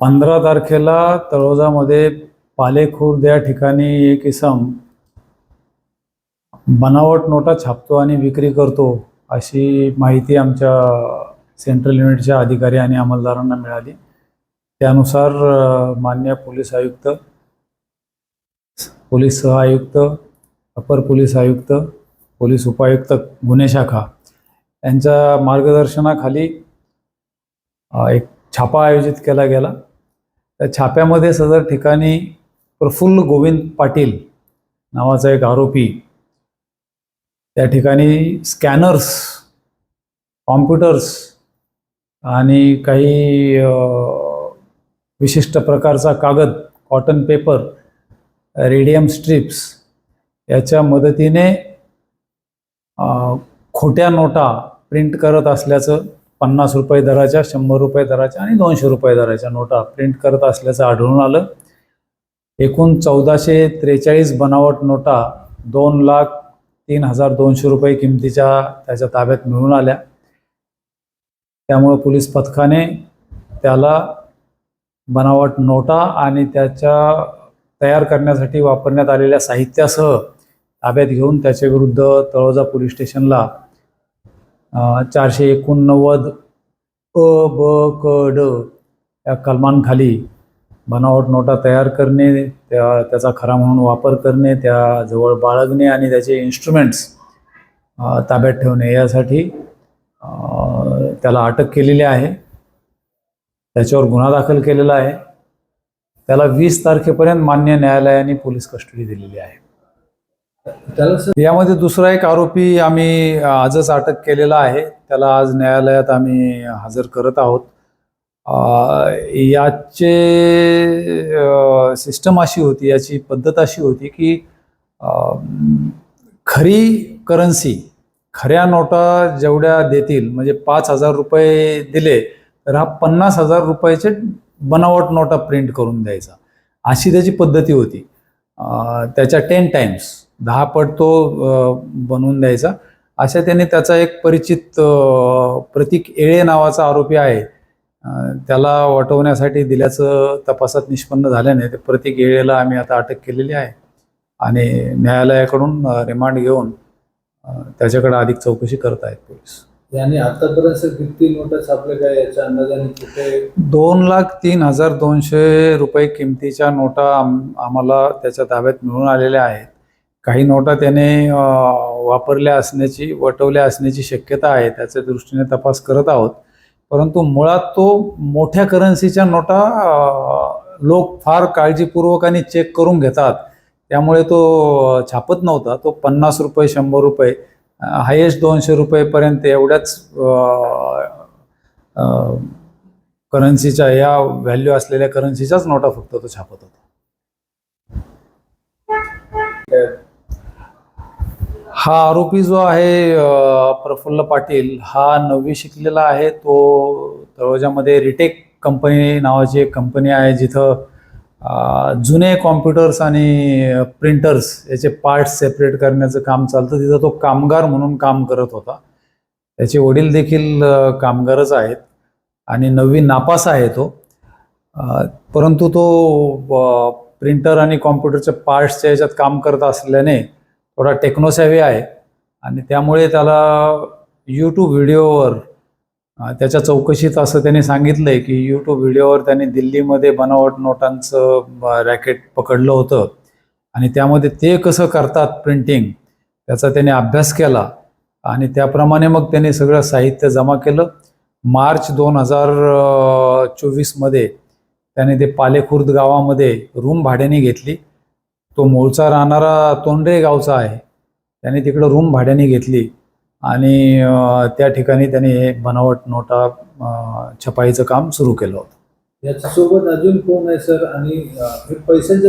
पंधरा तारखेला तळोजामध्ये पालेखुर्द या ठिकाणी एक इसम बनावट नोटा छापतो आणि विक्री करतो अशी माहिती आमच्या सेंट्रल युनिटच्या अधिकारी आणि अंमलदारांना मिळाली. त्यानुसार मान्य पोलीस आयुक्त पोलीस सहआयुक्त अपर पोलीस आयुक्त पोलीस उपायुक्त गुन्हे शाखा यांच्या मार्गदर्शनाखाली एक छापा आयोजित केला गेला. त्या छाप्यामध्ये सदर ठिकाणी प्रफुल्ल गोविंद पाटील नावाचा एक आरोपी त्या ठिकाणी स्कॅनर्स कॉम्प्युटर्स आणि काही विशिष्ट प्रकारचा कागद कॉटन पेपर रेडियम स्ट्रिप्स याच्या मदतीने खोट्या नोटा प्रिंट करत असल्याचं पन्नास रुपये दराच्या शंभर रुपये दराच्या आणि दोनशे रुपये दराच्या नोटा प्रिंट करत असल्याचं आढळून आलं. एकूण चौदाशे त्रेचाळीस बनावट नोटा दोन लाख तीन हजार दोनशे रुपये किमतीच्या त्याच्या ताब्यात मिळून आल्या. त्यामुळं पोलीस पथकाने त्याला बनावट नोटा आणि त्याच्या तयार करण्यासाठी वापरण्यात आलेल्या साहित्यासह ताब्यात घेऊन त्याच्या विरुद्ध तळोजा पोलीस स्टेशनला चारशे एकोणनव्वद अ ब क ड या कलमांखाली बनावट नोटा तयार करणे त्या त्याचा खरा म्हणून वापर करणे त्याजवळ बाळगणे आणि त्याचे इन्स्ट्रुमेंट्स ताब्यात ठेवणे यासाठी त्याला अटक केलेली आहे. त्याच्यावर गुन्हा दाखल केलेला आहे. त्याला वीस तारखेपर्यंत मान्य न्यायालयाने पोलीस कस्टडी दिलेली आहे. यामध्ये दुसरा एक आरोपी आम्ही आजच अटक केलेला आहे. त्याला आज न्यायालयात आम्ही हजर करत आहोत. याचे सिस्टम अशी होती याची पद्धत अशी होती की खरी करन्सी खऱ्या नोटा जेवढ्या देतील म्हणजे पाच हजार रुपये दिले तर हा पन्नास हजार रुपयाचे बनावट नोटा प्रिंट करून द्यायचा. अशी त्याची पद्धती होती. त्याच्या टेन टाइम्स. दहा पट तो बनवून द्यायचा. अशा त्याने त्याचा एक परिचित प्रतीक येळे नावाचा आरोपी आहे. त्याला वटवण्यासाठी दिल्याचं तपासात निष्पन्न झाल्याने ते प्रतीक येळेला आम्ही आता अटक केलेली आहे. आणि न्यायालयाकडून रिमांड घेऊन त्याच्याकडे अधिक चौकशी करत आहेत पोलीस. याने आतापर्यंत किती नोटा काय याच्या अंदाजाने कुठे? दोन लाख तीन हजार दोनशे रुपये किमतीच्या नोटा आम आम्हाला त्याच्या ताब्यात मिळून आलेल्या आहेत. काही नोटा त्याने वापरल्या असण्याची वटवल्या असण्याची शक्यता आहे त्याच्या दृष्टीने तपास करत आहोत. परंतु मुळात तो मोठ्या करन्सीच्या नोटा लोक फार काळजीपूर्वकाने चेक करून घेतात. त्यामुळे तो छापत नव्हता. तो पन्नास रुपये शंभर रुपये हायेस्ट दोनशे रुपयेपर्यंत एवढ्याच करन्सीच्या या व्हॅल्यू असलेल्या करन्सीच्याच नोटा फक्त तो छापत होता. हा आरोपी जो आहे प्रफुल्ल पाटील हा नववी शिकलेला आहे. तो तळोजामध्ये रिटेक कंपनी नावाची एक कंपनी आहे जिथं जुने कॉम्प्युटर्स आणि प्रिंटर्स याचे पार्ट्स सेपरेट करण्याचं काम चालतं. तिथं तो कामगार म्हणून काम करत होता. त्याचे वडील देखील कामगारच आहेत आणि नववी नापास आहे तो. परंतु तो प्रिंटर आणि कॉम्प्युटरच्या पार्ट्सच्या याच्यात काम करत असल्याने थोडा टेक्नोसेवी आहे. आणि त्यामुळे त्याला यूट्यूब व्हिडिओवर त्याच्या चौकशीत असं त्याने आहे की यूट्यूब व्हिडिओवर त्याने दिल्लीमध्ये बनावट नोटांचं रॅकेट पकडलं होतं. आणि त्यामध्ये ते कसं करतात प्रिंटिंग त्याचा त्याने अभ्यास केला. आणि त्याप्रमाणे मग त्याने सगळं साहित्य जमा केलं. मार्च दोन हजार चोवीसमध्ये त्याने ते पालेखुर्द गावामध्ये रूम भाड्याने घेतली. तो मूळचा राहणारा तोंडरे गावचा आहे. त्याने तिकडं रूम भाड्याने घेतली आणि त्या ठिकाणी त्याने हे बनावट नोटा छपाईचं काम सुरू केलं होतं. याच्यासोबत अजून कोण आहे सर? आणि पैशांचं